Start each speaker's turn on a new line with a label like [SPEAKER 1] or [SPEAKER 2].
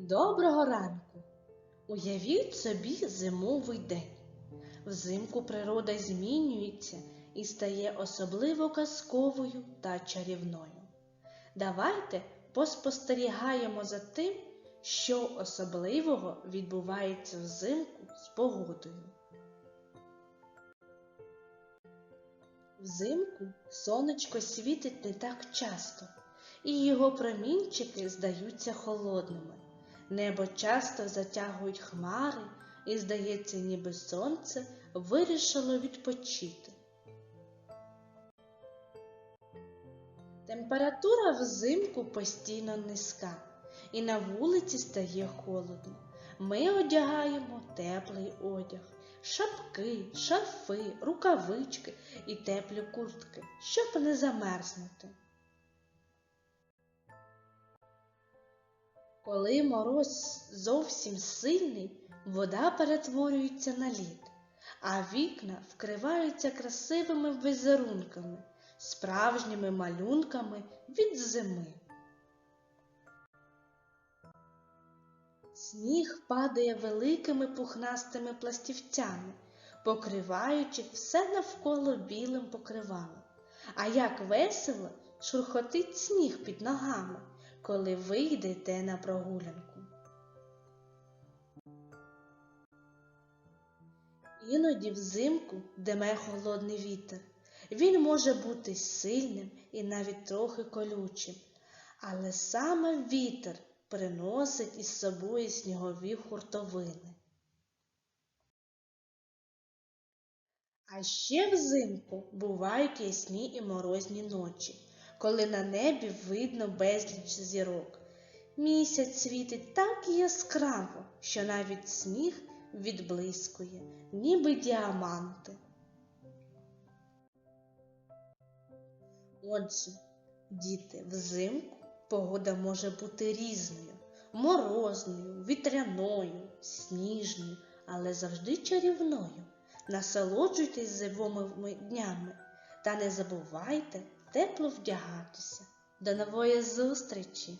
[SPEAKER 1] Доброго ранку! Уявіть собі зимовий день. Взимку природа змінюється і стає особливо казковою та чарівною. Давайте поспостерігаємо за тим, що особливого відбувається взимку з погодою. Взимку сонечко світить не так часто, і його промінчики здаються холодними. Небо часто затягують хмари, і здається, ніби сонце вирішило відпочити. Температура взимку постійно низька, і на вулиці стає холодно. Ми одягаємо теплий одяг, шапки, шарфи, рукавички і теплі куртки, щоб не замерзнути. Коли мороз зовсім сильний, вода перетворюється на лід, а вікна вкриваються красивими візерунками, справжніми малюнками від зими. Сніг падає великими пухнастими пластівцями, покриваючи все навколо білим покривалом. А як весело шурхотить сніг під ногами коли ви йдете на прогулянку. Іноді взимку дме холодний вітер. Він може бути сильним і навіть трохи колючим, але саме вітер приносить із собою снігові хуртовини. А ще взимку бувають ясні і морозні ночі коли на небі видно безліч зірок. Місяць світить так яскраво, що навіть сніг відблискує, ніби діаманти. Отже, діти, взимку погода може бути різною, морозною, вітряною, сніжною, але завжди чарівною. Насолоджуйтесь зимовими днями та не забувайте тепло вдягатися. До нової зустрічі!